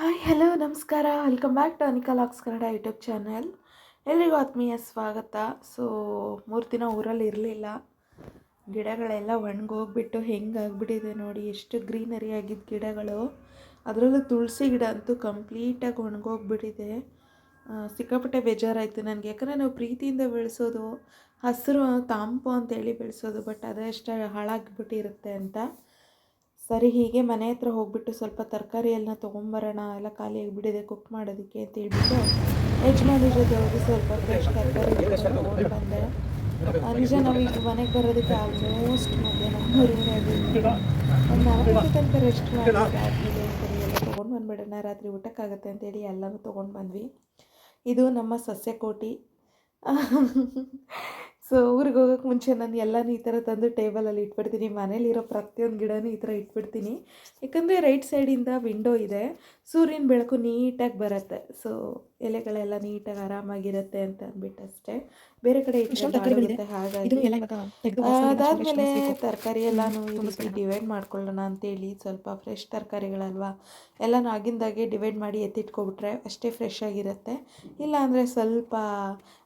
Hi, hello, ನಮಸ್ಕಾರ. Welcome back to Anika locks Kannada YouTube channel ಎಲ್ರಿಗೂ ಆತ್ಮೀಯ ಸ್ವಾಗತ. ಸೊ ಮೂರು ದಿನ ಊರಲ್ಲಿ ಇರಲಿಲ್ಲ. ಗಿಡಗಳೆಲ್ಲ ಒಣಗೋಗ್ಬಿಟ್ಟು ಹೆಂಗಾಗ್ಬಿಟ್ಟಿದೆ ನೋಡಿ, ಎಷ್ಟು ಗ್ರೀನರಿ ಆಗಿದ್ದ ಗಿಡಗಳು. ಅದರಲ್ಲೂ ತುಳಸಿ ಗಿಡ ಅಂತೂ ಕಂಪ್ಲೀಟಾಗಿ ಒಣಗೋಗ್ಬಿಟ್ಟಿದೆ. ಸಿಕ್ಕಾಪಟ್ಟೆ ಬೇಜಾರಾಯಿತು ನನಗೆ. ಯಾಕಂದರೆ ನಾವು ಪ್ರೀತಿಯಿಂದ ಬೆಳೆಸೋದು, ಹಸಿರು ತಾಂಪು ಅಂತೇಳಿ ಬೆಳೆಸೋದು ಬಟ್ ಅದೆಷ್ಟು ಹಾಳಾಗಿಬಿಟ್ಟಿರುತ್ತೆ ಅಂತ. ಸರಿ, ಹೀಗೆ ಮನೆ ಹತ್ರ ಹೋಗ್ಬಿಟ್ಟು ಸ್ವಲ್ಪ ತರಕಾರಿ ಎಲ್ಲ ತೊಗೊಂಬರೋಣ, ಎಲ್ಲ ಖಾಲಿಯಾಗಿ ಬಿಡಿದೆ ಕುಕ್ ಮಾಡೋದಕ್ಕೆ ಅಂತ ಹೇಳ್ಬಿಟ್ಟು ಯಜಮಾನಿ ಜೊತೆ ಹೋಗಿ ಸ್ವಲ್ಪ ಫ್ರೆಶ್ ತರಕಾರಿ ಬಂದೆ. ನಿಜ ನಾವು ಈಗ ಮನೆಗೆ ಬರೋದಕ್ಕೆ ಆಲ್ಮೋಸ್ಟ್ ಮಧ್ಯಾಹ್ನ ಮೂರುವರೆ ಒಂದು ನಾಲ್ಕು ತನಕ ರೆಸ್ಟ್ ಮಾಡಿ ಎಲ್ಲ ತೊಗೊಂಡು ಬಂದ್ಬಿಡೋಣ, ರಾತ್ರಿ ಊಟಕ್ಕಾಗತ್ತೆ ಅಂತೇಳಿ ಎಲ್ಲನೂ ತೊಗೊಂಡು ಬಂದ್ವಿ. ಇದು ನಮ್ಮ ಸಸ್ಯಕೋಟಿ. ಸೊ ಊರಿಗೆ ಹೋಗೋಕ್ಕೆ ಮುಂಚೆ ನಾನು ಎಲ್ಲನೂ ಈ ಥರ ತಂದು ಟೇಬಲಲ್ಲಿ ಇಟ್ಬಿಡ್ತೀನಿ. ಮನೇಲಿರೋ ಪ್ರತಿಯೊಂದು ಗಿಡನೂ ಈ ಥರ ಇಟ್ಬಿಡ್ತೀನಿ. ಯಾಕಂದರೆ ರೈಟ್ ಸೈಡಿಂದ ವಿಂಡೋ ಇದೆ. ಸೂರ್ಯನ ಬೆಳಕು ನೀಟಾಗಿ ಬರುತ್ತೆ. ಸೊ ಎಲೆಗಳೆಲ್ಲ ನೀಟಾಗಿ ಆರಾಮಾಗಿರುತ್ತೆ ಅಂತ ಅಂದ್ಬಿಟ್ಟು ಅಷ್ಟೇ. ಬೇರೆ ಕಡೆ ತರಕಾರಿಗಳಿದೆ. ಹಾಗಾಗಿ. ಅದಾದಮೇಲೆ ತರಕಾರಿ ಎಲ್ಲನೂ ಈ. ರೀತಿ ಡಿವೈಡ್ ಮಾಡ್ಕೊಳ್ಳೋಣ ಅಂತೇಳಿ ಸ್ವಲ್ಪ ಫ್ರೆಶ್ ತರಕಾರಿಗಳಲ್ವಾ ಎಲ್ಲನೂ ಆಗಿಂದಾಗೆ ಡಿವೈಡ್ ಮಾಡಿ ಎತ್ತಿಟ್ಕೊಬಿಟ್ರೆ ಅಷ್ಟೇ ಫ್ರೆಶ್ ಆಗಿರುತ್ತೆ. ಇಲ್ಲ ಅಂದರೆ ಸ್ವಲ್ಪ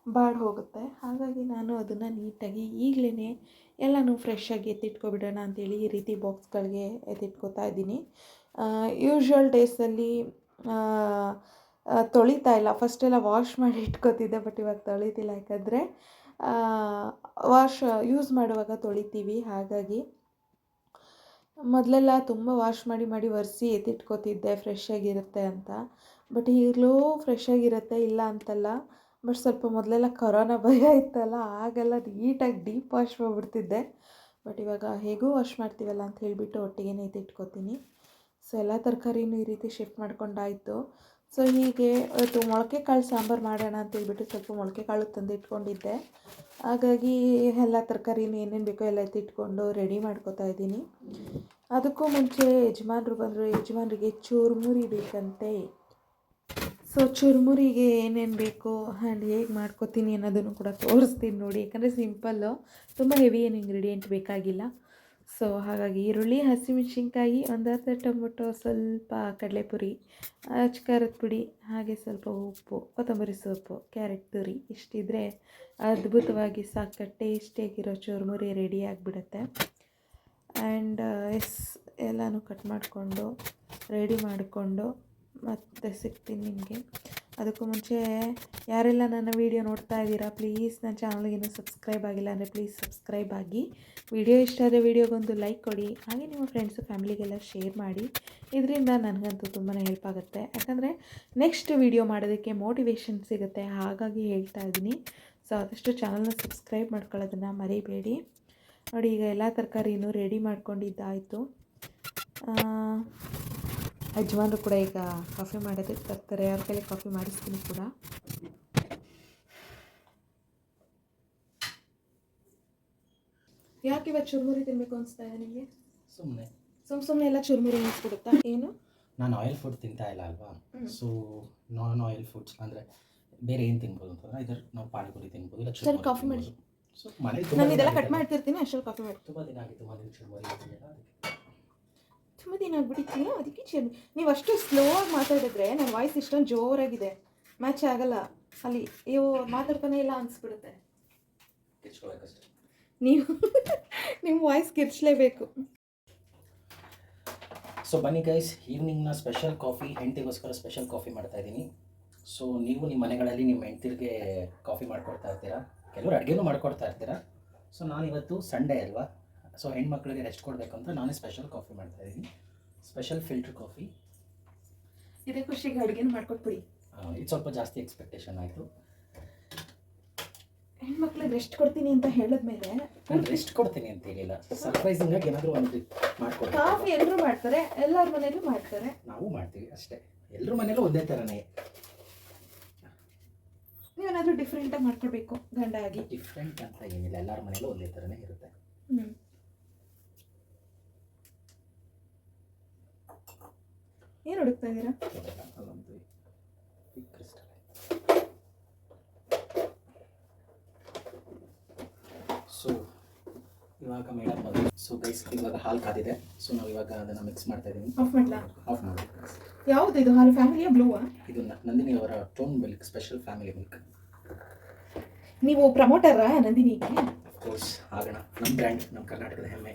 ಬಾಡ್ ಹೋಗುತ್ತೆ. ಹಾಗಾಗಿ ನಾನು ಅದನ್ನು ನೀಟಾಗಿ ಈಗಲೇ ಎಲ್ಲನೂ ಫ್ರೆಶ್ ಆಗಿ ಎತ್ತಿಟ್ಕೊಬಿಡೋಣ ಅಂತೇಳಿ ಈ ರೀತಿ ಬಾಕ್ಸ್ಗಳಿಗೆ ಎತ್ತಿಟ್ಕೊತಾ ಇದ್ದೀನಿ. ಯೂಶ್ವಲ್ ಡೇಸಲ್ಲಿ ತೊಳಿತಾ ಇಲ್ಲ. ಫಸ್ಟೆಲ್ಲ ವಾಶ್ ಮಾಡಿ ಇಟ್ಕೊತಿದ್ದೆ ಬಟ್ ಇವಾಗ ತೊಳಿತಿಲ್ಲ. ಯಾಕಂದರೆ ವಾಶ್ ಯೂಸ್ ಮಾಡುವಾಗ ತೊಳಿತೀವಿ. ಹಾಗಾಗಿ, ಮೊದಲೆಲ್ಲ ತುಂಬ ವಾಶ್ ಮಾಡಿ ಮಾಡಿ ಒರೆಸಿ ಎತ್ತಿಟ್ಕೊತಿದ್ದೆ. ಫ್ರೆಶ್ ಆಗಿರುತ್ತೆ ಅಂತ. ಬಟ್ ಈಗಲೂ ಫ್ರೆಶ್ ಆಗಿರುತ್ತೆ, ಇಲ್ಲ ಅಂತಲ್ಲ. ಬಟ್ ಸ್ವಲ್ಪ ಮೊದಲೆಲ್ಲ ಕೊರೋನಾ ಭಯ ಇತ್ತಲ್ಲ, ಆಗೆಲ್ಲ ನೀಟಾಗಿ ಡೀಪ್ ವಾಶ್ ಮಾಡಿಬಿಡ್ತಿದ್ದೆ. ಬಟ್ ಇವಾಗ ಹೇಗೂ ವಾಶ್ ಮಾಡ್ತೀವಲ್ಲ ಅಂತ ಹೇಳಿಬಿಟ್ಟು ಒಟ್ಟಿಗೆ ಎತ್ತಿಟ್ಕೊತೀನಿ ಸೊ ಎಲ್ಲ ತರಕಾರಿನೂ ಈ ರೀತಿ ಶಿಫ್ಟ್ ಮಾಡ್ಕೊಂಡಾಯಿತು. ಸೊ ಹೀಗೆ ಇವತ್ತು ಮೊಳಕೆ ಕಾಳು ಸಾಂಬಾರು ಮಾಡೋಣ ಅಂತ ಹೇಳ್ಬಿಟ್ಟು ಸ್ವಲ್ಪ ಮೊಳಕೆ ಕಾಳು ತಂದು ಇಟ್ಕೊಂಡಿದ್ದೆ ಹಾಗಾಗಿ ಎಲ್ಲ ತರಕಾರಿನೂ ಏನೇನು ಬೇಕೋ ಎಲ್ಲ ಎತ್ತಿಟ್ಕೊಂಡು ರೆಡಿ ಮಾಡ್ಕೋತಾ ಇದ್ದೀನಿ. ಅದಕ್ಕೂ ಮುಂಚೆ ಯಜಮಾನ್ರು ಬಂದರು, ಯಜಮಾನ್ರಿಗೆ ಚೂರುಮುರಿ ಬೇಕಂತೆ. ಸೊ ಚುರುಮುರಿಗೆ ಏನೇನು ಬೇಕು ಆ್ಯಂಡ್ ಹೇಗೆ ಮಾಡ್ಕೋತೀನಿ ಅನ್ನೋದನ್ನು ಕೂಡ ತೋರಿಸ್ತೀನಿ ನೋಡಿ. ಯಾಕಂದರೆ ಸಿಂಪಲ್ಲು ತುಂಬ ಹೆವಿ ಏನು ಇಂಗ್ರೀಡಿಯೆಂಟ್ ಬೇಕಾಗಿಲ್ಲ. ಸೊ ಹಾಗಾಗಿ ಈರುಳ್ಳಿ, ಹಸಿಮೆಣ್ಸಿನ್ಕಾಯಿ, ಒಂದು ಅರ್ಧ ಟೊಮೊಟೊ, ಸ್ವಲ್ಪ ಕಡಲೆಪುರಿ ಖಾರದ ಪುಡಿ, ಹಾಗೆ ಸ್ವಲ್ಪ ಉಪ್ಪು, ಕೊತ್ತಂಬರಿ ಸೊಪ್ಪು, ಕ್ಯಾರೆಟ್ ತುರಿ ಇಷ್ಟಿದ್ರೆ ಅದ್ಭುತವಾಗಿ ಸಾಕ ಟೇಸ್ಟಿಯಾಗಿರೋ ಚುರುಮುರಿ ರೆಡಿ ಆಗಿಬಿಡುತ್ತೆ. ಆ್ಯಂಡ್ ಎಸ್ ಎಲ್ಲನೂ ಕಟ್ ಮಾಡಿಕೊಂಡು ರೆಡಿ ಮಾಡಿಕೊಂಡು ಮತ್ತೆ ಸಿಗ್ತೀನಿ ನಿಮಗೆ. ಅದಕ್ಕೂ ಮುಂಚೆ ಯಾರೆಲ್ಲ ನನ್ನ ವೀಡಿಯೋ ನೋಡ್ತಾ ಇದ್ದೀರಾ ಪ್ಲೀಸ್ ನನ್ನ ಚಾನಲ್ಗೆ ಇನ್ನೂ ಸಬ್ಸ್ಕ್ರೈಬ್ ಆಗಿಲ್ಲ ಅಂದರೆ ಪ್ಲೀಸ್ ಸಬ್ಸ್ಕ್ರೈಬ್ ಆಗಿ. ವಿಡಿಯೋ ಇಷ್ಟ ಆದರೆ ವಿಡಿಯೋಗೊಂದು ಲೈಕ್ ಕೊಡಿ, ಹಾಗೆ ನಿಮ್ಮ ಫ್ರೆಂಡ್ಸು ಫ್ಯಾಮಿಲಿಗೆಲ್ಲ ಶೇರ್ ಮಾಡಿ. ಇದರಿಂದ ನನಗಂತೂ ತುಂಬಾ ಹೆಲ್ಪ್ ಆಗುತ್ತೆ. ಯಾಕಂದರೆ ನೆಕ್ಸ್ಟ್ ವಿಡಿಯೋ ಮಾಡೋದಕ್ಕೆ ಮೋಟಿವೇಶನ್ ಸಿಗುತ್ತೆ, ಹಾಗಾಗಿ ಹೇಳ್ತಾ ಇದ್ದೀನಿ. ಸೊ ಆದಷ್ಟು ಚಾನಲ್ನ ಸಬ್ಸ್ಕ್ರೈಬ್ ಮಾಡ್ಕೊಳ್ಳೋದನ್ನು ಮರಿಬೇಡಿ. ನೋಡಿ, ಈಗ ಎಲ್ಲ ತರಕಾರಿನೂ ರೆಡಿ ಮಾಡ್ಕೊಂಡಿದ್ದಾಯಿತು. ಯಜಮಾನ್ರು ಕೂಡ ಈಗ ಕಾಫಿ ಮಾಡೋದಕ್ಕೆ ತರ್ತಾರೆ ಅವ್ರ ಕೈಲಿ ಕಾಫಿ ಮಾಡಿಸ್ತೀನಿ ಕೂಡ. ಯಾಕೆ ಇವತ್ತು ಚುರುಮುರಿ ತಿನ್ನಬೇಕು ಅನಿಸ್ತಾ ಇದೆ ನಿಮಗೆ? ಸುಮ್ಮನೆ ಸುಮ್ಮ ಸುಮ್ಮನೆ ಎಲ್ಲ ಚುರುಮುರಿ ಅನಿಸ್ಬಿಡುತ್ತಾ? ಏನು? ನಾನು ಆಯಿಲ್ ಫುಡ್ ತಿಂತಾ ಇಲ್ಲ ಅಲ್ವಾ. ಸೊ ನಾನ್ ಆಯಿಲ್ ಫುಡ್ಸ್ ಅಂದರೆ ಬೇರೆ ಏನು ತಿನ್ಬೋದು ಅಂತಂದ್ರೆ ಇದರ ನಾವು ಪಾನಿಪುರಿ ತಿನ್ಬೋದು ಇಲ್ಲ ಸರಿ, ಕಾಫಿ ಮಾಡಿ. ಸೊ ಮನೆ ನಾನು ಇದೆಲ್ಲ ಕಟ್ ಮಾಡ್ತಿರ್ತೀನಿ ಅಷ್ಟರಲ್ಲಿ ಕಾಫಿ ಮಾಡಿ. ತುಂಬ ದಿನ ಆಗಿತ್ತು ಮನೆ ಚುರುಮುರಿ ತುಂಬ ದಿನ ಆಗ್ಬಿಟ್ಟಿತ್ತು ಅದಕ್ಕೆ ಚೇಂಜ್ ನೀವು ಅಷ್ಟು ಸ್ಲೋ ಆಗಿ ಮಾತಾಡಿದ್ರೆ ನನ್ನ ವಾಯ್ಸ್ ಇಷ್ಟೊಂದು ಜೋರಾಗಿದೆ. ಮ್ಯಾಚ್ ಆಗಲ್ಲ. ಅಲ್ಲಿ ಅಯ್ಯೋ ಮಾತಾಡ್ತಾನೆ ಇಲ್ಲ ಅನಿಸ್ಬಿಡುತ್ತೆ. ನೀವು ನಿಮ್ಮ ವಾಯ್ಸ್ ಕಿರ್ಚ್ಲೇಬೇಕು. ಸೊ ಬನ್ನಿ ಗೈಸ್ ಈವ್ನಿಂಗ್ನ ಸ್ಪೆಷಲ್ ಕಾಫಿ ಹೆಂಡತಿಗೋಸ್ಕರ ಸ್ಪೆಷಲ್ ಕಾಫಿ ಮಾಡ್ತಾ ಇದ್ದೀನಿ. ಸೊ ನೀವು ನಿಮ್ಮ ಮನೆಗಳಲ್ಲಿ ನಿಮ್ಮ ಹೆಂಡತಿರಿಗೆ ಕಾಫಿ ಮಾಡ್ಕೊಡ್ತಾ ಇರ್ತೀರಾ? ಕೆಲವರು ಅಡುಗೆನೂ ಮಾಡ್ಕೊಡ್ತಾ ಇರ್ತೀರಾ? ಸೊ ನಾನು ಇವತ್ತು ಸಂಡೇ ಅಲ್ವಾ? ಸೊ ಹೆಣ್ಮಕ್ಳಿಗೆ ರೆಸ್ಟ್ ಕೊಡಬೇಕು ಅಂತ ನಾನೇ ಸ್ಪೆಷಲ್ ಕಾಫಿ ಮಾಡ್ತಾ ಇದ್ದೀನಿ. ಸ್ಪೆಷಲ್ ಫಿಲ್ಟರ್ ಕಾಫಿ ಇದೇ ಖುಷಿಗೆ ಅಡುಗೆನ ಮಾಡ್ಕೊಟ್ಬಿಡಿ. ಇದು ಸ್ವಲ್ಪ ಜಾಸ್ತಿ ಎಕ್ಸ್ಪೆಕ್ಟೇಷನ್ ಆಯಿತು. ಹೆಣ್ಮಕ್ಳಿಗೆ ರೆಸ್ಟ್ ಕೊಡ್ತೀನಿ ಅಂತ ಹೇಳಿದ್ಮೇಲೆ ನಾನು ರೆಸ್ಟ್ ಕೊಡ್ತೀನಿ ಅಂತ ಹೇಳಿಲ್ಲ. ಸರ್ಪ್ರೈಸಿಂಗ್ ಆಗಿ ಏನಾದರೂ ಒಂದು ಮಾಡ್ಕೊಡ್ತೀನಿ. ಕಾಫಿ ಎಲ್ಲರೂ ಮಾಡ್ತಾರೆ ಎಲ್ಲರ ಮನೆಯಲ್ಲೂ ಮಾಡ್ತಾರೆ. ನಾವು ಮಾಡ್ತೀವಿ ಅಷ್ಟೇ. ಎಲ್ಲರ ಮನೆಯಲ್ಲೂ ಒಂದೇ ಥರನೇ ನೀವೇನಾದರೂ ಡಿಫ್ರೆಂಟಾಗಿ ಮಾಡ್ಕೊಡ್ಬೇಕು ಗಂಡ ಆಗಿ. ಡಿಫ್ರೆಂಟ್ ಅಂತ ಏನಿಲ್ಲ ಎಲ್ಲರ ಮನೆಯಲ್ಲೂ ಒಂದೇ ಥರನೇ ಇರುತ್ತೆ. ಹ್ಞೂ ಏನು ಹುಡುಕ್ತಾ ಇದ್ದೀರಾ. ಸೊ ಇವಾಗ ಮೇಡಮ್ ಸೊ ಗೈಸ್ ಇವಾಗ ಹಾಲು ಕಾದಿದೆ. ಸೊ ನಾವು ಇವಾಗ ಅದನ್ನು ಮಿಕ್ಸ್ ಮಾಡ್ತಾ ಇದ್ದೀನಿ ಆಫ್ ಮಾಡ್ಲಾ ಆಫ್ ಮಾಡಿ ಯಾವ್ದು ಇದು? ಹಾಲು ಫ್ಯಾಮಿಲಿಯ ಬ್ಲೂವಾ ಇದು ನ- ನಂದಿನಿ ಅವರ tone milk special family milk ನೀವು ಪ್ರಮೋಟರಾ ನಂದಿನಿಗೆ ಕೋರ್ಸ್ ಆಗೋಣ. ನಮ್ಮ ಬ್ರ್ಯಾಂಡ್ ನಮ್ಮ ಕರ್ನಾಟಕದ ಹೆಮ್ಮೆ.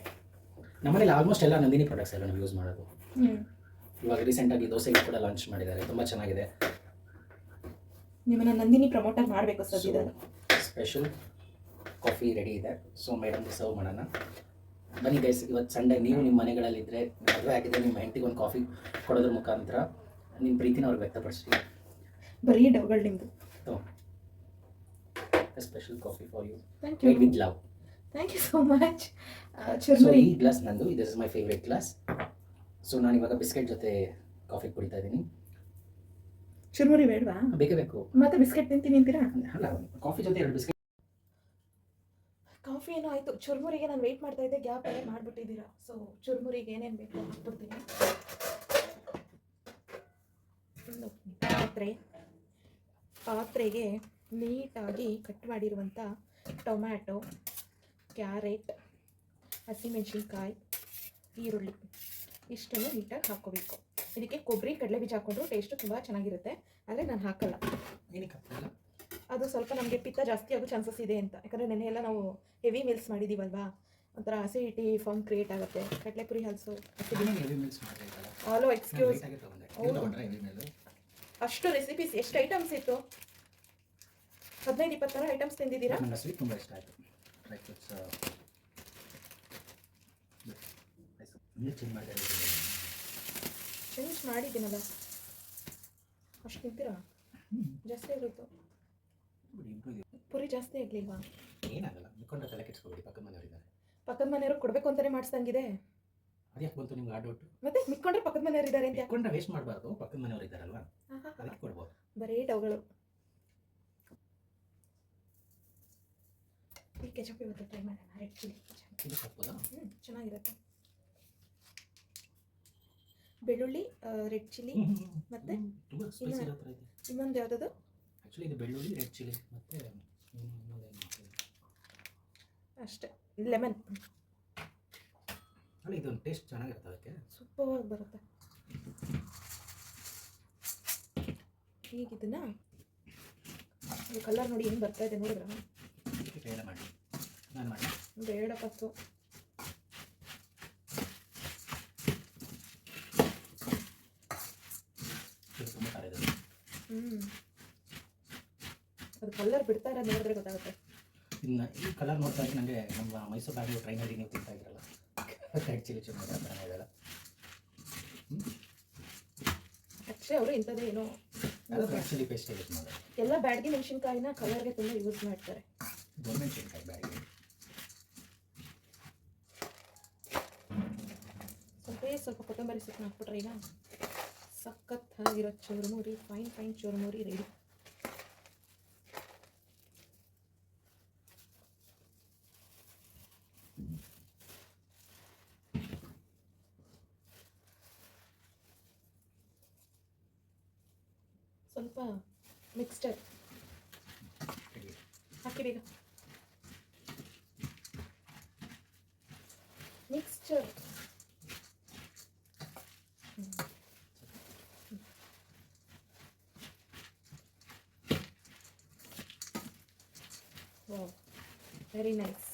ನಮ್ಮನೇಲಿ ಆಲ್ಮೋಸ್ಟ್ ಎಲ್ಲ ನಂದಿನಿ ಪ್ರಾಡಕ್ಟ್ಸ್ ಎಲ್ಲ ನಾವು ಯೂಸ್ ಮಾಡೋದು. ಹ್ಞೂ ಇವಾಗ ರೀಸೆಂಟಾಗಿ ದೋಸೆ ಕೂಡ ಲಾಂಚ್ ಮಾಡಿದ್ದಾರೆ. ತುಂಬ ಚೆನ್ನಾಗಿದೆ. ನಿಮ್ಮನ್ನ ನಂದಿನಿ ಪ್ರಮೋಟರ್ ಮಾಡಬೇಕು ಸದ್ಯದಲ್ಲಿ ಸ್ಪೆಷಲ್ ಕಾಫಿ ರೆಡಿ ಇದೆ. ಸೊ ಮೇಡಮ್ಗೆ ಸರ್ವ್ ಮಾಡೋಣ. ಬನ್ನಿ ಗೈಸ್ ಇವತ್ತು ಸಂಡೇ ನೀವು ನಿಮ್ಮ ಮನೆಗಳಲ್ಲಿದ್ದರೆ ಮದುವೆ ಆಗಿದೆ ನಿಮ್ಮ ಹೆಂಡತಿಗೆ ಒಂದು ಕಾಫಿ ಕೊಡೋದ್ರ ಮುಖಾಂತರ ನಿಮ್ಮ ಪ್ರೀತಿನ ಅವ್ರಿಗೆ ವ್ಯಕ್ತಪಡಿಸಿ ಬರೀ ಡವ್ಗಳು ನಿಮ್ಮದು special coffee for you thank you with love thank you so much ಚುರ್ಮುರಿ ಈ ಗ್ಲಾಸ್ ನಂದು this is my favourite glass so ನಾನು ಇವಾಗ ಬಿಸ್ಕೆಟ್ ಜೊತೆ ಕಾಫಿ ಕುಡಿತಾ ಇದ್ದೀನಿ. ಚುರುಮುರಿ ಬೇಡವಾ? ಬೇಕೇ ಬೇಕು. ಮತ್ತೆ ಬಿಸ್ಕೆಟ್ ತಿಂತೀನಿ ಅಂತೀರಾ? ಅಲ್ಲ ಕಾಫಿ ಜೊತೆ ಎರಡು ಬಿಸ್ಕೆಟ್. ಕಾಫಿ ಏನೋ ಆಯಿತು. ಚುರುಮುರಿಗೆ ನಾನು ವೇಟ್ ಮಾಡ್ತಾ ಇದ್ದೆ ಗ್ಯಾಪ್ ಅಲ್ಲೇ ಮಾಡ್ಬಿಟ್ಟಿದ್ದೀರಾ? ಸೊ ಚುರುಮುರಿಗೆ ಏನೇನು ಬೇಕು ಹಾಕ್ಬಿಡ್ತೀನಿ ಪಾತ್ರೆ. ಪಾತ್ರೆಗೆ ನೀಟಾಗಿ ಕಟ್ ಮಾಡಿರುವಂಥ ಟೊಮ್ಯಾಟೊ ಕ್ಯಾರೆಟ್ ಹಸಿಮೆಣಸಿನ್ಕಾಯಿ ಈರುಳ್ಳಿ. ಇಷ್ಟನ್ನು ನೀಟಾಗಿ ಹಾಕೋಬೇಕು ಇದಕ್ಕೆ ಕೊಬ್ಬರಿ ಕಡಲೆ ಬೀಜ ಹಾಕ್ಕೊಂಡ್ರು ಟೇಸ್ಟು ತುಂಬ ಚೆನ್ನಾಗಿರುತ್ತೆ. ಆದರೆ ನಾನು ಹಾಕಲ್ಲ? ಅದು ಸ್ವಲ್ಪ ನಮಗೆ ಪಿತ್ತ ಜಾಸ್ತಿ ಆಗೋ ಚಾನ್ಸಸ್ ಇದೆ ಅಂತ. ಯಾಕಂದರೆ ನೆನೆ ಎಲ್ಲ ನಾವು ಹೆವಿ ಮೀಲ್ಸ್ ಮಾಡಿದ್ದೀವಲ್ವಾ ಒಂಥರ ಅಸಿಡಿಟಿ ಫಾರ್ಮ್ ಕ್ರಿಯೇಟ್ ಆಗುತ್ತೆ. ಹಲ್ಸು meals ಮಾಡ್ತಾ ಇದ್ದಲ್ಲ. Hello excuse? ಅಷ್ಟು ರೆಸಿಪೀಸ್ ಎಷ್ಟು ಐಟಮ್ಸ್ ಇತ್ತು? ಹದಿನೈದು ಇಪ್ಪತ್ತು ಥರ ಐಟಮ್ಸ್ ತಿಂದಿದ್ದೀರಾ ಚೇಂಜ್ ಮಾಡಿದ್ದೀನಲ್ಲ. ಅಷ್ಟು ತಿಂತೀರಾ ಜಾಸ್ತಿ ಆಗಿತ್ತು ಪುರಿ ಜಾಸ್ತಿ ಆಗಲಿಲ್ವಾ? ಏನಾಗಲ್ಲ ಮುಖಂಡ ತಲೆ ಕೆಡಿಸ್ಕೊಬೇಡಿ ಪಕ್ಕದ ಮನೆಯವರಿದ್ದಾರೆ ಪಕ್ಕದ ಮನೆಯವರು ಕೊಡಬೇಕು ಅಂತಾರೆ ಮಾಡಿಸ್ದಂಗಿದೆ. ಅದ್ಯಾಕೆ ಬಂತು ನಿಮ್ಗೆ ಆ ಡೌಟ್ ಮತ್ತೆ ಮಿಕ್ಕೊಂಡ್ರೆ ಪಕ್ಕದ ಮನೆಯವ್ರು ಇದ್ದಾರೆ ಅಂತ ಇಟ್ಕೊಂಡ್ರೆ ವೇಸ್ಟ್ ಮಾಡಬಾರ್ದು ಪಕ್ಕದ ಮನೆಯವರು ಇದ್ದಾರಲ್ವಾ. ಅದಕ್ಕೆ ಕೊಡ್ಬೋದು. ಬರೀ ಡವ್ಗಳು ಈ ಕೆಚಪ್ ಇವತ್ತು ಟ್ರೈ ಮಾಡೋಣ. ರೆಡ್ ಚಿಲ್ಲಿ ಕೆಚಪ್ ಇದು ಹಾಕ್ಬೋದಾ ಹ್ಞೂ ಚೆನ್ನಾಗಿರುತ್ತೆ. ಬೆಳ್ಳುಳ್ಳಿ ರೆಡ್ ಚಿಲ್ಲಿ ಮತ್ತೆ ಇನ್ನೊಂದು ಯಾವುದದು? ಆ್ಯಕ್ಚುಲಿ ಇದು ಬೆಳ್ಳುಳ್ಳಿ ರೆಡ್ ಚಿಲ್ಲಿ ಮತ್ತೆ ಅಷ್ಟೇ ಲೆಮನ್ ಅಲ್ಲ ಇದು ಟೇಸ್ಟ್ ಚೆನ್ನಾಗಿರುತ್ತೆ ಅದಕ್ಕೆ. ಸೂಪರ್ವಾಗಿ ಬರುತ್ತೆ. ಈಗ ಇದನ್ನ ಕಲರ್ ನೋಡಿ ಏನು ಬರ್ತಾ ಇದೆ ನೋಡಿದ್ರ? ಬೇಡ ಮಾಡಿ ನಾನು ಮಾಡಿ ಬೇಡ ಪತ್ತು ಇದು ತುಂಬ ಖಾರ ಇದೆ ಹ್ಞೂ ಅದು ಕಲರ್ ಬಿಡ್ತಾ ಇರೋದು ನೋಡಿದ್ರೆ ಗೊತ್ತಾಗುತ್ತೆ. ಇನ್ನು ಈ ಕಲರ್ ನೋಡ್ತಾ ಇದ್ರೆ ನನಗೆ ನಮ್ಮ ಮೈಸೂರು ಬ್ಯಾಂಗ್ಳೂರು ಟ್ರೈನಲ್ಲಿ ನೀವು ತಿಂತಾ ಇದ್ರಲ್ಲ ರೆಡ್ ಚಿಲ್ಲಿ ಚೆನ್ನಾಗಿ ಇದೆಲ್ಲ ಆ್ಯಕ್ಚುಲಿ ಅವರು ಇಂಥದ್ದೇ ಏನೋ. ಚಿಲ್ಲಿ ಪೇಸ್ಟ್ ಯೂಸ್ ಮಾಡೋದು ಎಲ್ಲ ಬ್ಯಾಡಗಿ ಮೆಣಸಿನ್ಕಾಯಿನ ಕಲರ್ಗೆ ತುಂಬ ಯೂಸ್ ಮಾಡ್ತಾರೆ. ಮೆಣಸಿನ್ಕಾಯಿ ಬ್ಯಾಡಿಗೆ. ಸ್ವಲ್ಪ ಸ್ವಲ್ಪ ಕೊತ್ತಂಬರಿ ಸೊಪ್ಪು ಹಾಕ್ಬಿಟ್ರೆ ಈಗ ಸಖತ್ತಾಗಿರೋ ಚುರುಮುರಿ ಫೈನ್ ಫೈನ್ ಚುರುಮುರಿ ರೆಡಿ ಸ್ವಲ್ಪ ಮಿಕ್ಸ್ಚರ್ ಹಾಕಿ ಬೇಗ. Mixture very nice.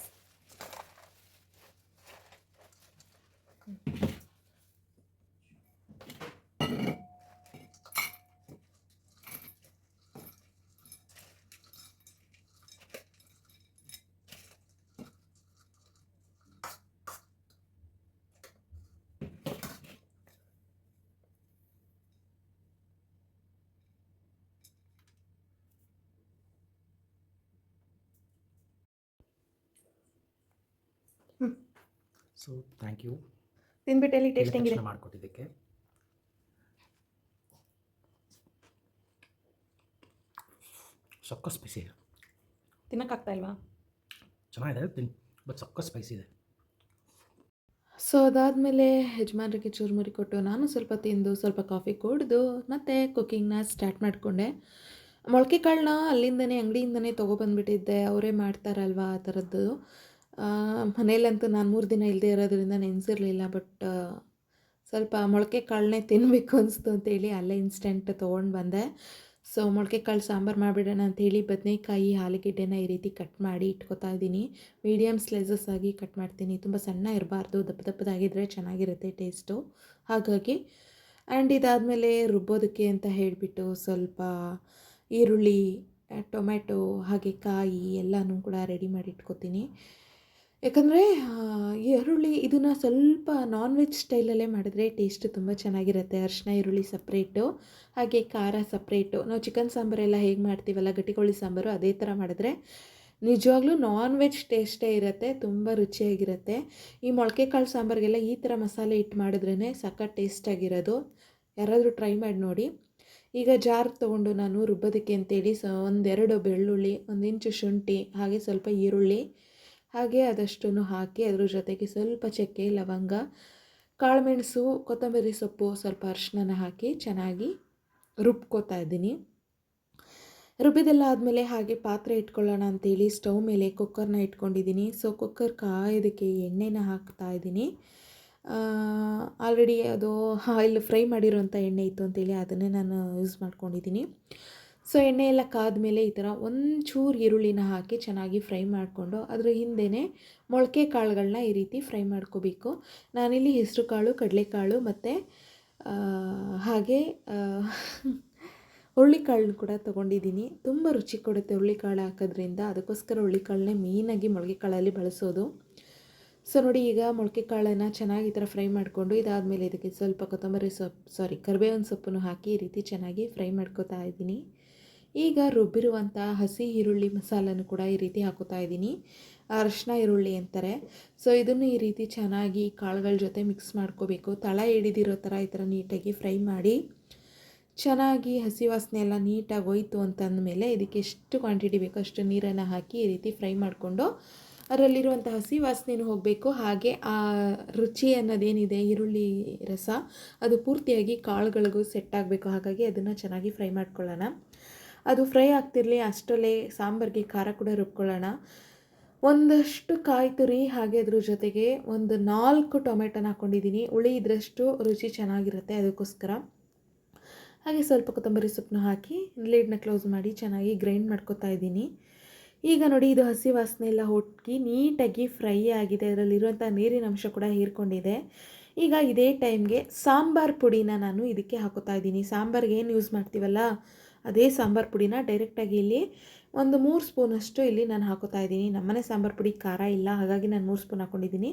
So thank you ತಿಂದ್ಬಿಟ್ಟು ಎಲ್ಲಿ ಟೇಸ್ಟ್ ಹೆಂಗಿದೆ? ಮಾಡಿಕೊಟ್ಟಿದ್ದಕ್ಕೆ? ಸಕ್ಕ ಸ್ಪೈಸಿ ಇದೆ ತಿನ್ನೋಕ್ಕಾಗ್ತಾ ಇಲ್ವಾ? ಚೆನ್ನಾಗಿದೆ ತಿನ್ ಬಟ್ ಸಕ್ಕ ಸ್ಪೈಸಿ ಇದೆ. ಸೊ ಅದಾದಮೇಲೆ ಯಜಮಾನ್ರಿಗೆ ಚೂರುಮುರಿ ಕೊಟ್ಟು ನಾನು ಸ್ವಲ್ಪ ತಿಂದು ಸ್ವಲ್ಪ ಕಾಫಿ ಕುಡಿದು ಮತ್ತು ಕುಕ್ಕಿಂಗ್ನ ಸ್ಟಾರ್ಟ್ ಮಾಡಿಕೊಂಡೆ. ಮೊಳಕೆ ಕಾಳನ್ನ ಅಲ್ಲಿಂದನೇ ಅಂಗಡಿಯಿಂದನೇ ತೊಗೊಬಂದ್ಬಿಟ್ಟಿದ್ದೆ. ಅವರೇ ಮಾಡ್ತಾರಲ್ವಾ ಆ ಥರದ್ದು ಮನೇಲಂತೂ ನಾನು ಮೂರು ದಿನ ಇಲ್ಲದೆ ಇರೋದ್ರಿಂದ ನೆನೆಸಿರಲಿಲ್ಲ ಬಟ್ ಸ್ವಲ್ಪ ಮೊಳಕೆ ಕಾಳನ್ನೇ ತಿನ್ನಬೇಕು ಅನಿಸ್ತು ಅಂತೇಳಿ ಅಲ್ಲೇ ಇನ್ಸ್ಟೆಂಟ್ ತೊಗೊಂಡು ಬಂದೆ. ಸೊ ಮೊಳಕೆ ಕಾಳು ಸಾಂಬಾರು ಮಾಡಿಬಿಡೋಣ ಅಂಥೇಳಿ ಬದನೇಕಾಯಿ ಆಲೂಗೆಡ್ಡೆನ ಈ ರೀತಿ ಕಟ್ ಮಾಡಿ ಇಟ್ಕೊತಾ ಇದ್ದೀನಿ. ಮೀಡಿಯಮ್ ಸ್ಲೈಸಸ್ ಆಗಿ ಕಟ್ ಮಾಡ್ತೀನಿ. ತುಂಬ ಸಣ್ಣ ಇರಬಾರ್ದು, ದಪ್ಪ ದಪ್ಪದಾಗಿದ್ದರೆ ಚೆನ್ನಾಗಿರುತ್ತೆ ಟೇಸ್ಟು ಹಾಗಾಗಿ ಆ್ಯಂಡ್ ಇದಾದಮೇಲೆ ರುಬ್ಬೋದಕ್ಕೆ ಅಂತ ಹೇಳಿಬಿಟ್ಟು ಸ್ವಲ್ಪ ಈರುಳ್ಳಿ ಟೊಮೆಟೊ ಹಾಗೆ ಕಾಯಿ ಎಲ್ಲನೂ ಕೂಡ ರೆಡಿ ಮಾಡಿ ಇಟ್ಕೊತೀನಿ. ಯಾಕಂದರೆ ಈರುಳ್ಳಿ ಇದನ್ನು ಸ್ವಲ್ಪ ನಾನ್ ವೆಜ್ ಸ್ಟೈಲಲ್ಲೇ ಮಾಡಿದ್ರೆ ಟೇಸ್ಟ್ ತುಂಬ ಚೆನ್ನಾಗಿರುತ್ತೆ. ಅರಿಶಿನ ಈರುಳ್ಳಿ ಸಪ್ರೇಟು ಹಾಗೆ ಖಾರ ಸಪ್ರೇಟು ನಾವು ಚಿಕನ್ ಸಾಂಬಾರೆಲ್ಲ ಹೇಗೆ ಮಾಡ್ತೀವಲ್ಲ ಗಟ್ಟಿಕೋಳಿ ಸಾಂಬಾರು ಅದೇ ಥರ ಮಾಡಿದ್ರೆ ನಿಜವಾಗ್ಲೂ ನಾನ್ ವೆಜ್ ಟೇಸ್ಟೇ ಇರುತ್ತೆ, ತುಂಬ ರುಚಿಯಾಗಿರುತ್ತೆ. ಈ ಮೊಳಕೆ ಕಾಳು ಸಾಂಬಾರಿಗೆಲ್ಲ ಈ ಥರ ಮಸಾಲೆ ಇಟ್ಟು ಮಾಡಿದ್ರೇ ಸಖತ್ ಟೇಸ್ಟಾಗಿರೋದು ಯಾರಾದರೂ ಟ್ರೈ ಮಾಡಿ ನೋಡಿ. ಈಗ ಜಾರ್ ತೊಗೊಂಡು ನಾನು ರುಬ್ಬೋದಕ್ಕೆ ಅಂತೇಳಿ ಸ, ಒಂದೆರಡು ಬೆಳ್ಳುಳ್ಳಿ, ಒಂದು ಇಂಚು ಶುಂಠಿ, ಹಾಗೆ ಸ್ವಲ್ಪ ಈರುಳ್ಳಿ ಹಾಗೆ ಅದಷ್ಟನ್ನು ಹಾಕಿ ಅದ್ರ ಜೊತೆಗೆ ಸ್ವಲ್ಪ ಚಕ್ಕೆ, ಲವಂಗ, ಕಾಳುಮೆಣಸು, ಕೊತ್ತಂಬರಿ ಸೊಪ್ಪು ಸ್ವಲ್ಪ ಅರಿಶಿನ ಹಾಕಿ ಚೆನ್ನಾಗಿ ರುಬ್ಕೋತಾ ಇದ್ದೀನಿ. ರುಬ್ಬಿದೆಲ್ಲ ಆದಮೇಲೆ ಹಾಗೆ ಪಾತ್ರೆ ಇಟ್ಕೊಳ್ಳೋಣ ಅಂತೇಳಿ ಸ್ಟವ್ ಮೇಲೆ ಕುಕ್ಕರ್ನ ಇಟ್ಕೊಂಡಿದ್ದೀನಿ. ಸೊ, ಕುಕ್ಕರ್ ಕಾಯೋದಕ್ಕೆ ಎಣ್ಣೆನ ಹಾಕ್ತಾ ಇದ್ದೀನಿ. ಆಲ್ರೆಡಿ ಅದು ಆಯಿಲ್ ಫ್ರೈ ಮಾಡಿರೋಂಥ ಎಣ್ಣೆ ಇತ್ತು ಅಂತೇಳಿ ಅದನ್ನೇ ನಾನು ಯೂಸ್ ಮಾಡ್ಕೊಂಡಿದ್ದೀನಿ. ಸೊ ಎಣ್ಣೆ ಎಲ್ಲ ಕಾದ್ಮೇಲೆ ಈ ಥರ ಒಂಚೂರು ಈರುಳ್ಳಿನ ಹಾಕಿ ಚೆನ್ನಾಗಿ ಫ್ರೈ ಮಾಡಿಕೊಂಡು ಅದ್ರ ಹಿಂದೆಯೇ ಮೊಳಕೆ ಕಾಳುಗಳನ್ನ ಈ ರೀತಿ ಫ್ರೈ ಮಾಡ್ಕೋಬೇಕು. ನಾನಿಲ್ಲಿ ಹೆಸರು ಕಾಳು ಕಡಲೆಕಾಳು ಮತ್ತು ಹಾಗೆ ಹುರುಳಿಕಾಳನ್ನ ಕೂಡ ತೊಗೊಂಡಿದ್ದೀನಿ. ತುಂಬ ರುಚಿ ಕೊಡುತ್ತೆ ಹುರುಳಿಕಾಳು ಹಾಕೋದ್ರಿಂದ. ಅದಕ್ಕೋಸ್ಕರ ಹುರುಳಿಕಾಳನ್ನೇ ಮೇಯ್ನಾಗಿ ಮೊಳಕೆ ಕಾಳಲ್ಲಿ ಬಳಸೋದು. ಸೊ ನೋಡಿ, ಈಗ ಮೊಳಕೆ ಕಾಳನ್ನು ಚೆನ್ನಾಗಿ ಈ ಥರ ಫ್ರೈ ಮಾಡಿಕೊಂಡು ಇದಾದಮೇಲೆ ಇದಕ್ಕೆ ಸ್ವಲ್ಪ ಕೊತ್ತಂಬರಿ ಸೊಪ್ಪು ಸಾರಿ, ಕರಿಬೇವಿನ ಸೊಪ್ಪನ್ನು ಹಾಕಿ ಈ ರೀತಿ ಚೆನ್ನಾಗಿ ಫ್ರೈ ಮಾಡ್ಕೋತಾ ಇದ್ದೀನಿ. ಈಗ ರುಬ್ಬಿರುವಂಥ ಹಸಿ ಈರುಳ್ಳಿ ಮಸಾಲನ್ನು ಕೂಡ ಈ ರೀತಿ ಹಾಕೋತಾ ಇದ್ದೀನಿ. ಅರಶಿನ ಈರುಳ್ಳಿ ಅಂತಾರೆ. ಸೊ ಇದನ್ನು ಈ ರೀತಿ ಚೆನ್ನಾಗಿ ಕಾಳುಗಳ ಜೊತೆ ಮಿಕ್ಸ್ ಮಾಡ್ಕೋಬೇಕು. ತಳ ಹಿಡಿದಿರೋ ಥರ ಈ ಥರ ನೀಟಾಗಿ ಫ್ರೈ ಮಾಡಿ ಚೆನ್ನಾಗಿ ಹಸಿ ವಾಸನೆ ಎಲ್ಲ ನೀಟಾಗಿ ಹೋಯ್ತು ಅಂತಂದಮೇಲೆ ಇದಕ್ಕೆ ಎಷ್ಟು ಕ್ವಾಂಟಿಟಿ ಬೇಕೋ ಅಷ್ಟು ನೀರನ್ನು ಹಾಕಿ ಈ ರೀತಿ ಫ್ರೈ ಮಾಡಿಕೊಂಡು ಅದರಲ್ಲಿರುವಂಥ ಹಸಿ ವಾಸನೆಯೂ ಹೋಗಬೇಕು. ಹಾಗೆ ಆ ರುಚಿ ಅನ್ನೋದೇನಿದೆ ಈರುಳ್ಳಿ ರಸ, ಅದು ಪೂರ್ತಿಯಾಗಿ ಕಾಳುಗಳಿಗೂ ಸೆಟ್ ಆಗಬೇಕು. ಹಾಗಾಗಿ ಅದನ್ನು ಚೆನ್ನಾಗಿ ಫ್ರೈ ಮಾಡ್ಕೊಳ್ಳೋಣ. ಅದು ಫ್ರೈ ಆಗ್ತಿರಲಿ, ಅಷ್ಟರಲ್ಲೇ ಸಾಂಬಾರಿಗೆ ಖಾರ ಕೂಡ ರುಬ್ಕೊಳ್ಳೋಣ. ಒಂದಷ್ಟು ಕಾಯಿ ತುರಿ ಹಾಗೆ ಅದ್ರ ಜೊತೆಗೆ ಒಂದು ನಾಲ್ಕು ಟೊಮೆಟೊನ ಹಾಕ್ಕೊಂಡಿದ್ದೀನಿ ಉಳಿ ಇದ್ರಷ್ಟು ರುಚಿ ಚೆನ್ನಾಗಿರುತ್ತೆ ಅದಕ್ಕೋಸ್ಕರ. ಹಾಗೆ ಸ್ವಲ್ಪ ಕೊತ್ತಂಬರಿ ಸೊಪ್ಪನ್ನು ಹಾಕಿ ಲೀಡ್ನ ಕ್ಲೋಸ್ ಮಾಡಿ ಚೆನ್ನಾಗಿ ಗ್ರೈಂಡ್ ಮಾಡ್ಕೊತಾ ಇದ್ದೀನಿ. ಈಗ ನೋಡಿ, ಇದು ಹಸಿ ವಾಸನೆ ಎಲ್ಲ ಹೊಟ್ಟಿ ನೀಟಾಗಿ ಫ್ರೈ ಆಗಿದೆ. ಅದರಲ್ಲಿರುವಂಥ ನೀರಿನ ಅಂಶ ಕೂಡ ಹೀರ್ಕೊಂಡಿದೆ. ಈಗ ಇದೇ ಟೈಮ್ಗೆ ಸಾಂಬಾರು ಪುಡಿನ ನಾನು ಇದಕ್ಕೆ ಹಾಕೋತಾ ಇದ್ದೀನಿ. ಸಾಂಬಾರ್ಗೆ ಏನು ಯೂಸ್ ಮಾಡ್ತೀವಲ್ಲ? ಅದೇ ಸಾಂಬಾರು ಪುಡಿನ ಡೈರೆಕ್ಟಾಗಿ ಇಲ್ಲಿ ಒಂದು ಮೂರು ಸ್ಪೂನಷ್ಟು ಇಲ್ಲಿ ನಾನು ಹಾಕೋತಾ ಇದ್ದೀನಿ. ನಮ್ಮನೆ ಸಾಂಬಾರು ಪುಡಿ ಖಾರ ಇಲ್ಲ, ಹಾಗಾಗಿ ನಾನು ಮೂರು ಸ್ಪೂನ್ ಹಾಕ್ಕೊಂಡಿದ್ದೀನಿ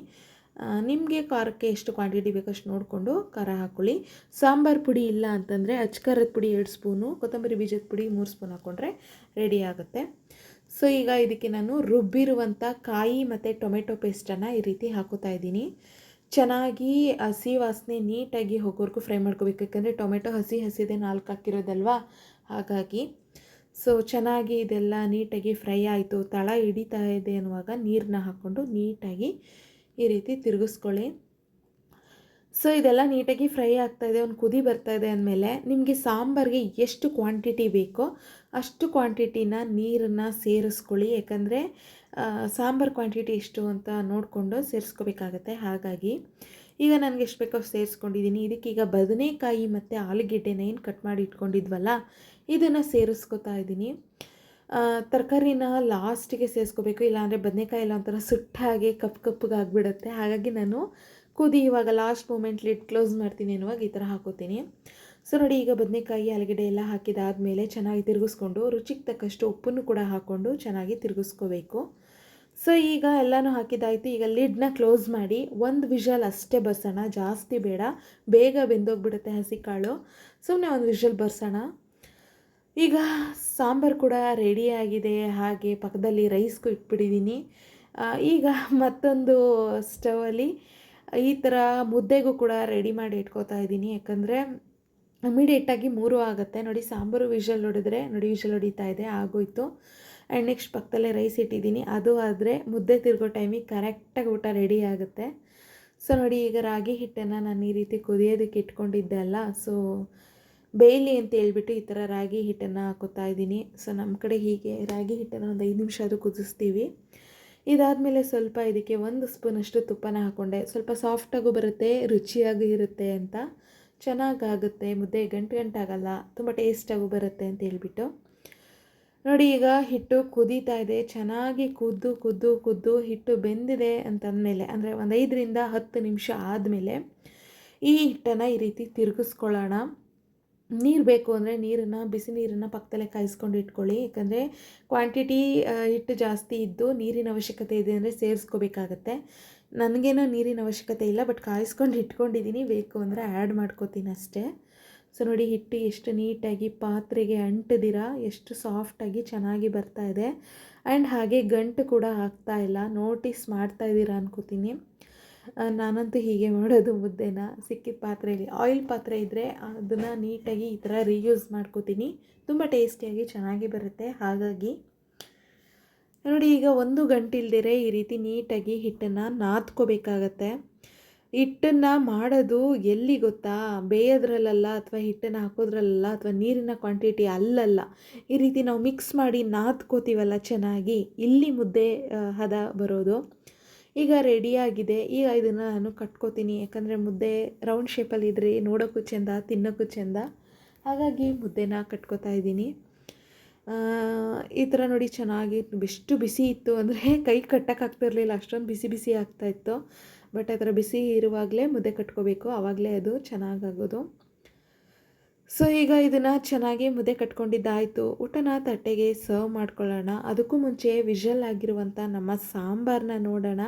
ನಿಮಗೆ ಖಾರಕ್ಕೆ ಎಷ್ಟು ಕ್ವಾಂಟಿಟಿ ಬೇಕಷ್ಟು ನೋಡಿಕೊಂಡು ಖಾರ ಹಾಕ್ಕೊಳ್ಳಿ ಸಾಂಬಾರು ಪುಡಿ ಇಲ್ಲ ಅಂತಂದರೆ ಅಚ್ಕಾರದ ಪುಡಿ ಎರಡು ಸ್ಪೂನು ಕೊತ್ತಂಬರಿ ಬೀಜದ ಪುಡಿ ಮೂರು ಸ್ಪೂನ್ ಹಾಕ್ಕೊಂಡ್ರೆ ರೆಡಿ ಆಗುತ್ತೆ. ಸೊ ಈಗ ಇದಕ್ಕೆ ನಾನು ರುಬ್ಬಿರುವಂಥ ಕಾಯಿ ಮತ್ತು ಟೊಮೆಟೊ ಪೇಸ್ಟನ್ನು ಈ ರೀತಿ ಹಾಕೋತಾ ಇದ್ದೀನಿ. ಚೆನ್ನಾಗಿ ಹಸಿ ವಾಸನೆ ನೀಟಾಗಿ ಹೋಗೋವರೆಗೂ ಫ್ರೈ ಮಾಡ್ಕೋಬೇಕು. ಯಾಕಂದರೆ ಟೊಮೆಟೊ ಹಸಿ ಹಸಿದೆ ನಾಲ್ಕು ಹಾಕಿರೋದಲ್ವಾ ಹಾಗಾಗಿ ಸೊ ಚೆನ್ನಾಗಿ ಇದೆಲ್ಲ ನೀಟಾಗಿ ಫ್ರೈ ಆಯಿತು, ತಳ ಹಿಡಿತಾ ಇದೆ ಅನ್ನುವಾಗ ನೀರನ್ನ ಹಾಕ್ಕೊಂಡು ನೀಟಾಗಿ ಈ ರೀತಿ ತಿರುಗಿಸ್ಕೊಳ್ಳಿ. ಸೊ ಇದೆಲ್ಲ ನೀಟಾಗಿ ಫ್ರೈ ಆಗ್ತಾಯಿದೆ ಒಂದು ಕುದಿ ಬರ್ತಾ ಇದೆ ಅಂದಮೇಲೆ ನಿಮಗೆ ಸಾಂಬಾರಿಗೆ ಎಷ್ಟು ಕ್ವಾಂಟಿಟಿ ಬೇಕೋ ಅಷ್ಟು ಕ್ವಾಂಟಿಟಿನ ನೀರನ್ನು ಸೇರಿಸ್ಕೊಳ್ಳಿ, ಯಾಕಂದರೆ ಸಾಂಬಾರು ಕ್ವಾಂಟಿಟಿ ಎಷ್ಟು ಅಂತ ನೋಡಿಕೊಂಡು ಸೇರಿಸ್ಕೋಬೇಕಾಗತ್ತೆ. ಹಾಗಾಗಿ ಈಗ ನನಗೆ ಎಷ್ಟು ಬೇಕೋ ಸೇರಿಸ್ಕೊಂಡಿದ್ದೀನಿ. ಇದಕ್ಕೀಗ ಬದನೆಕಾಯಿ ಮತ್ತು ಆಲೂಗೆಡ್ಡೆನ ಏನು ಕಟ್ ಮಾಡಿ ಇಟ್ಕೊಂಡಿದ್ವಲ್ಲ ಇದನ್ನು ಸೇರಿಸ್ಕೊತಾ ಇದ್ದೀನಿ ತರಕಾರಿನ ಲಾಸ್ಟಿಗೆ ಸೇರಿಸ್ಕೋಬೇಕು, ಇಲ್ಲಾಂದರೆ ಬದನೆಕಾಯಿ ಎಲ್ಲ ಒಂಥರ ಸುಟ್ಟಾಗಿ ಕಪ್ ಕಪ್ಪು ಕಪ್ಪಗೆ ಆಗಿಬಿಡುತ್ತೆ. ಹಾಗಾಗಿ ನಾನು ಕುದಿ ಇವಾಗ ಲಾಸ್ಟ್ ಮೂಮೆಂಟ್ ಲಿಡ್ ಕ್ಲೋಸ್ ಮಾಡ್ತೀನಿ ಅನ್ನುವಾಗ ಈ ಥರ ಹಾಕೋತೀನಿ. ಸೊ ನೋಡಿ, ಈಗ ಬದನೆಕಾಯಿ, ಆಲೂಗಡ್ಡೆ ಎಲ್ಲ ಹಾಕಿದಾದಮೇಲೆ ಚೆನ್ನಾಗಿ ತಿರುಗಿಸ್ಕೊಂಡು, ರುಚಿಗೆ ತಕ್ಕಷ್ಟು ಉಪ್ಪನ್ನು ಕೂಡ ಹಾಕ್ಕೊಂಡು ಚೆನ್ನಾಗಿ ತಿರುಗಿಸ್ಕೋಬೇಕು. ಸೊ ಈಗ ಎಲ್ಲನೂ ಹಾಕಿದ್ದಾಯಿತು ಈಗ ಲಿಡ್ನ ಕ್ಲೋಸ್ ಮಾಡಿ, ಒಂದು ವಿಷಲ್ ಅಷ್ಟೇ ಬರ್ಸೋಣ. ಜಾಸ್ತಿ ಬೇಡ. ಬೇಗ ಬೆಂದೋಗ್ಬಿಡುತ್ತೆ ಹಸಿ ಕಾಳು. ಸುಮ್ಮನೆ ಒಂದು ವಿಷಲ್ ಬರ್ಸೋಣ. ಈಗ ಸಾಂಬಾರು ಕೂಡ ರೆಡಿಯಾಗಿದೆ ಹಾಗೆ ಪಕ್ಕದಲ್ಲಿ ರೈಸ್ಗೂ ಇಟ್ಬಿಟ್ಟಿದ್ದೀನಿ ಈಗ ಮತ್ತೊಂದು ಸ್ಟವಲ್ಲಿ ಈ ಥರ ಮುದ್ದೆಗೂ ಕೂಡ ರೆಡಿ ಮಾಡಿ ಇಟ್ಕೋತಾ ಇದ್ದೀನಿ ಯಾಕಂದರೆ ಇಮಿಡಿಯೇಟಾಗಿ ಮೂರು ಆಗುತ್ತೆ. ನೋಡಿ, ಸಾಂಬಾರು ವಿಷಲ್ ಹೊಡೆದ್ರೆ ನೋಡಿ ವಿಷಲ್ ಹೊಡಿತಾ ಇದೆ, ಆಗೋಯ್ತು. ಆ್ಯಂಡ್ ನೆಕ್ಸ್ಟ್ ಪಕ್ಕದಲ್ಲೇ ರೈಸ್ ಇಟ್ಟಿದ್ದೀನಿ ಅದು ಆದರೆ ಮುದ್ದೆ ತಿರ್ಗೋ ಟೈಮಿಗೆ ಕರೆಕ್ಟಾಗಿ ಊಟ ರೆಡಿ ಆಗುತ್ತೆ. ಸೊ ನೋಡಿ, ಈಗ ರಾಗಿ ಹಿಟ್ಟನ್ನು ನಾನು ಈ ರೀತಿ ಕುದಿಯೋದಕ್ಕೆ ಇಟ್ಕೊಂಡಿದ್ದೆ ಅಲ್ಲ. ಸೊ ಬೇಯಲಿ ಅಂತ ಹೇಳ್ಬಿಟ್ಟು ಈ ಥರ ರಾಗಿ ಹಿಟ್ಟನ್ನು ಹಾಕೋತಾ ಇದ್ದೀನಿ. ಸೊ ನಮ್ಮ ಕಡೆ ಹೀಗೆ ರಾಗಿ ಹಿಟ್ಟನ್ನು ಒಂದು ಐದು ನಿಮಿಷ ಅದು ಕುದಿಸ್ತೀವಿ. ಇದಾದಮೇಲೆ ಸ್ವಲ್ಪ ಇದಕ್ಕೆ ಒಂದು ಸ್ಪೂನಷ್ಟು ತುಪ್ಪನ ಹಾಕ್ಕೊಂಡೆ ಸ್ವಲ್ಪ ಸಾಫ್ಟಾಗೂ ಬರುತ್ತೆ, ರುಚಿಯಾಗೂ ಇರುತ್ತೆ ಅಂತ. ಚೆನ್ನಾಗಾಗುತ್ತೆ, ಮುದ್ದೆ ಗಂಟು ಗಂಟಾಗಲ್ಲ, ತುಂಬ ಟೇಸ್ಟಾಗೂ ಬರುತ್ತೆ ಅಂತ ಹೇಳ್ಬಿಟ್ಟು. ನೋಡಿ, ಈಗ ಹಿಟ್ಟು ಕುದೀತಾ ಇದೆ. ಚೆನ್ನಾಗಿ ಕುದ್ದು ಕುದ್ದು ಕುದ್ದು ಹಿಟ್ಟು ಬೆಂದಿದೆ ಅಂತಂದಮೇಲೆ ಅಂದರೆ ಒಂದು ಐದರಿಂದ ಹತ್ತು ನಿಮಿಷ ಆದಮೇಲೆ ಈ ಹಿಟ್ಟನ್ನು ಈ ರೀತಿ ತಿರುಗಿಸ್ಕೊಳ್ಳೋಣ. ನೀರು ಬೇಕು ಅಂದರೆ ನೀರನ್ನು, ಬಿಸಿ ನೀರನ್ನು ಪಕ್ಕದಲ್ಲೇ ಕಾಯಿಸ್ಕೊಂಡು ಇಟ್ಕೊಳ್ಳಿ. ಯಾಕಂದರೆ ಕ್ವಾಂಟಿಟಿ ಹಿಟ್ಟು ಜಾಸ್ತಿ ಇದ್ದು ನೀರಿನ ಅವಶ್ಯಕತೆ ಇದೆ ಅಂದರೆ ಸೇರಿಸ್ಕೋಬೇಕಾಗತ್ತೆ. ನನಗೇನೋ ನೀರಿನ ಅವಶ್ಯಕತೆ ಇಲ್ಲ, ಬಟ್ ಕಾಯಿಸ್ಕೊಂಡು ಇಟ್ಕೊಂಡಿದ್ದೀನಿ. ಬೇಕು ಅಂದರೆ ಆ್ಯಡ್ ಮಾಡ್ಕೋತೀನಿ ಅಷ್ಟೇ. ಸೊ, ನೋಡಿ, ಹಿಟ್ಟು ಎಷ್ಟು ನೀಟಾಗಿ ಪಾತ್ರೆಗೆ ಅಂಟದಿರ ಎಷ್ಟು ಸಾಫ್ಟಾಗಿ ಚೆನ್ನಾಗಿ ಬರ್ತಾ ಇದೆ. ಆ್ಯಂಡ್ ಹಾಗೆ ಗಂಟು ಕೂಡ ಆಗ್ತಾ ಇಲ್ಲ. ನೋಟಿಸ್ ಮಾಡ್ತಾ ಇದ್ದೀರಾ ಅನ್ಕೋತೀನಿ. ನಾನಂತೂ ಹೀಗೆ ಮಾಡೋದು ಮುದ್ದೆನ. ಸಿಕ್ಕಿದ ಪಾತ್ರೆಯಲ್ಲಿ ಆಯಿಲ್ ಪಾತ್ರೆ ಇದ್ದರೆ ಅದನ್ನು ನೀಟಾಗಿ ಈ ಥರ ರೀಯೂಸ್ ಮಾಡ್ಕೋತೀನಿ. ತುಂಬ ಟೇಸ್ಟಿಯಾಗಿ ಚೆನ್ನಾಗಿ ಬರುತ್ತೆ. ಹಾಗಾಗಿ ನೋಡಿ ಈಗ ಒಂದು ಗಂಟಿಲ್ದಿರೆ ಈ ರೀತಿ ನೀಟಾಗಿ ಹಿಟ್ಟನ್ನು ನಾದ್ಕೋಬೇಕಾಗತ್ತೆ. ಹಿಟ್ಟನ್ನು ಮಾಡೋದು ಎಲ್ಲಿ ಗೊತ್ತಾ? ಬೇಯೋದ್ರಲ್ಲ ಅಥವಾ ಹಿಟ್ಟನ್ನು ಹಾಕೋದ್ರಲ್ಲ ಅಥವಾ ನೀರಿನ ಕ್ವಾಂಟಿಟಿ ಅಲ್ಲಲ್ಲ. ಈ ರೀತಿ ನಾವು ಮಿಕ್ಸ್ ಮಾಡಿ ನಾದ್ಕೋತೀವಲ್ಲ ಚೆನ್ನಾಗಿ. ಇಲ್ಲಿ ಮುದ್ದೆ ಹದ ಬರೋದು. ಈಗ ರೆಡಿಯಾಗಿದೆ ಈಗ ಇದನ್ನು ನಾನು ಕಟ್ಕೋತೀನಿ. ಯಾಕಂದರೆ ಮುದ್ದೆ ರೌಂಡ್ ಶೇಪಲ್ಲಿ ಇದ್ರಿ ನೋಡೋಕ್ಕೂ ಚೆಂದ, ತಿನ್ನೋಕ್ಕೂ ಚೆಂದ. ಹಾಗಾಗಿ ಮುದ್ದೆನ ಕಟ್ಕೋತಾ ಇದ್ದೀನಿ. ಈ ಥರ ನೋಡಿ ಚೆನ್ನಾಗಿ ಎಷ್ಟು ಬಿಸಿ ಇತ್ತು ಅಂದರೆ ಕೈ ಕಟ್ಟೋಕ್ಕಾಗ್ತಿರ್ಲಿಲ್ಲ ಅಷ್ಟೊಂದು ಬಿಸಿ ಬಿಸಿ ಆಗ್ತಾಯಿತ್ತು ಬಟ್ ಆ ಥರ ಬಿಸಿ ಇರುವಾಗಲೇ ಮುದ್ದೆ ಕಟ್ಕೋಬೇಕು. ಆವಾಗಲೇ ಅದು ಚೆನ್ನಾಗಾಗೋದು ಸೊ ಈಗ ಇದನ್ನು ಚೆನ್ನಾಗಿ ಮುದ್ದೆ ಕಟ್ಕೊಂಡಿದ್ದಾಯಿತು. ಊಟನ ತಟ್ಟೆಗೆ ಸರ್ವ್ ಮಾಡ್ಕೊಳ್ಳೋಣ. ಅದಕ್ಕೂ ಮುಂಚೆ ವಿಷಲ್ ಆಗಿರುವಂಥ ನಮ್ಮ ಸಾಂಬಾರನ್ನ ನೋಡೋಣ.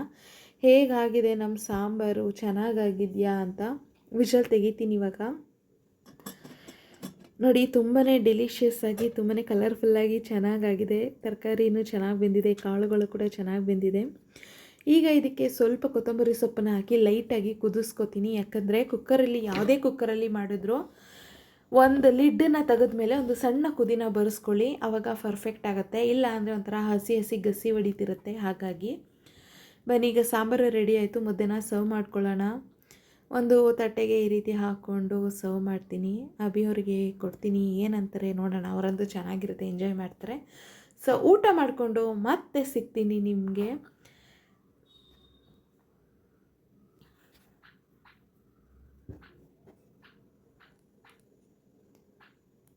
ಹೇಗಾಗಿದೆ ನಮ್ಮ ಸಾಂಬಾರು? ಚೆನ್ನಾಗಾಗಿದೆಯಾ ಅಂತ ವಿಷಲ್ ತೆಗಿತೀನಿ ಇವಾಗ. ನೋಡಿ ತುಂಬಾ ಡೆಲಿಷಿಯಸ್ ಆಗಿ ತುಂಬಾ ಕಲರ್ಫುಲ್ಲಾಗಿ ಚೆನ್ನಾಗಾಗಿದೆ. ತರಕಾರಿನೂ ಚೆನ್ನಾಗಿ ಬೆಂದಿದೆ. ಕಾಳುಗಳು ಕೂಡ ಚೆನ್ನಾಗಿ ಬೆಂದಿದೆ. ಈಗ ಇದಕ್ಕೆ ಸ್ವಲ್ಪ ಕೊತ್ತಂಬರಿ ಸೊಪ್ಪನ್ನು ಹಾಕಿ ಲೈಟಾಗಿ ಕುದಿಸ್ಕೊತೀನಿ. ಯಾಕಂದರೆ ಕುಕ್ಕರಲ್ಲಿ ಯಾವುದೇ ಕುಕ್ಕರಲ್ಲಿ ಮಾಡಿದ್ರು ಒಂದು ಲಿಡ್ಡನ್ನು ತೆಗೆದ್ಮೇಲೆ ಒಂದು ಸಣ್ಣ ಕುದಿನ ಬರೆಸ್ಕೊಳ್ಳಿ. ಆವಾಗ ಪರ್ಫೆಕ್ಟ್ ಆಗುತ್ತೆ. ಇಲ್ಲ ಅಂದರೆ ಒಂಥರ ಹಸಿ ಹಸಿ ಗಸಿ ಹೊಡಿತಿರುತ್ತೆ. ಹಾಗಾಗಿ ಬನ್ನಿ, ಈಗ ಸಾಂಬಾರು ರೆಡಿ ಆಯಿತು. ಮುದ್ದೆನ ಸರ್ವ್ ಮಾಡ್ಕೊಳ್ಳೋಣ. ಒಂದು ತಟ್ಟೆಗೆ ಈ ರೀತಿ ಹಾಕ್ಕೊಂಡು ಸರ್ವ್ ಮಾಡ್ತೀನಿ. ಅಭಿಯವ್ರಿಗೆ ಕೊಡ್ತೀನಿ. ಏನಂತಾರೆ ನೋಡೋಣ. ಅವರಂತೂ ಚೆನ್ನಾಗಿರುತ್ತೆ. ಎಂಜಾಯ್ ಮಾಡ್ತಾರೆ. ಸೊ ಊಟ ಮಾಡಿಕೊಂಡು ಮತ್ತೆ ಸಿಗ್ತೀನಿ ನಿಮಗೆ.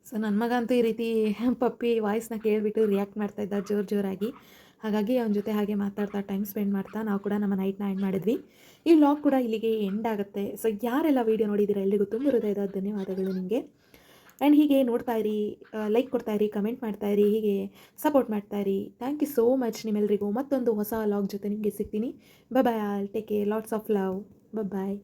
ಸೊ ನನ್ನ ಮಗ ಅಂತೂ ಈ ರೀತಿ ಪಪ್ಪಿ ವಾಯ್ಸ್ನ ಕೇಳಿಬಿಟ್ಟು ರಿಯಾಕ್ಟ್ ಮಾಡ್ತಾ ಇದ್ದ ಜೋರು ಜೋರಾಗಿ. ಹಾಗಾಗಿ ಅವನ ಜೊತೆ ಹಾಗೆ ಮಾತಾಡ್ತಾ ಟೈಮ್ ಸ್ಪೆಂಡ್ ಮಾಡ್ತಾ ನಾವು ಕೂಡ ನಮ್ಮ ನೈಟ್ನ ಎಂಡ್ ಮಾಡಿದ್ವಿ. ಈ ವ್ಲಾಗ್ ಕೂಡ ಇಲ್ಲಿಗೆ ಎಂಡ್ ಆಗುತ್ತೆ. ಸೊ ಯಾರೆಲ್ಲ ವೀಡಿಯೋ ನೋಡಿದ್ದೀರಾ ಎಲ್ಲಿಗೂ ತುಂಬ ಹೃದಯದ ಧನ್ಯವಾದಗಳು ನಿಮಗೆ. ಆ್ಯಂಡ್ ಹೀಗೆ ನೋಡ್ತಾ ಇರಿ ಲೈಕ್ ಕೊಡ್ತಾ ಇರಿ ಕಮೆಂಟ್ ಮಾಡ್ತಾ ಇರಿ, ಹೀಗೆ ಸಪೋರ್ಟ್ ಮಾಡ್ತಾ ಇರಿ. ಥ್ಯಾಂಕ್ ಯು ಸೋ ಮಚ್ ನಿಮ್ಮೆಲ್ಲರಿಗೂ ಮತ್ತೊಂದು ಹೊಸ ವ್ಲಾಗ್ ಜೊತೆ ನಿಮಗೆ ಸಿಗ್ತೀನಿ. Bye all take care lots of love bye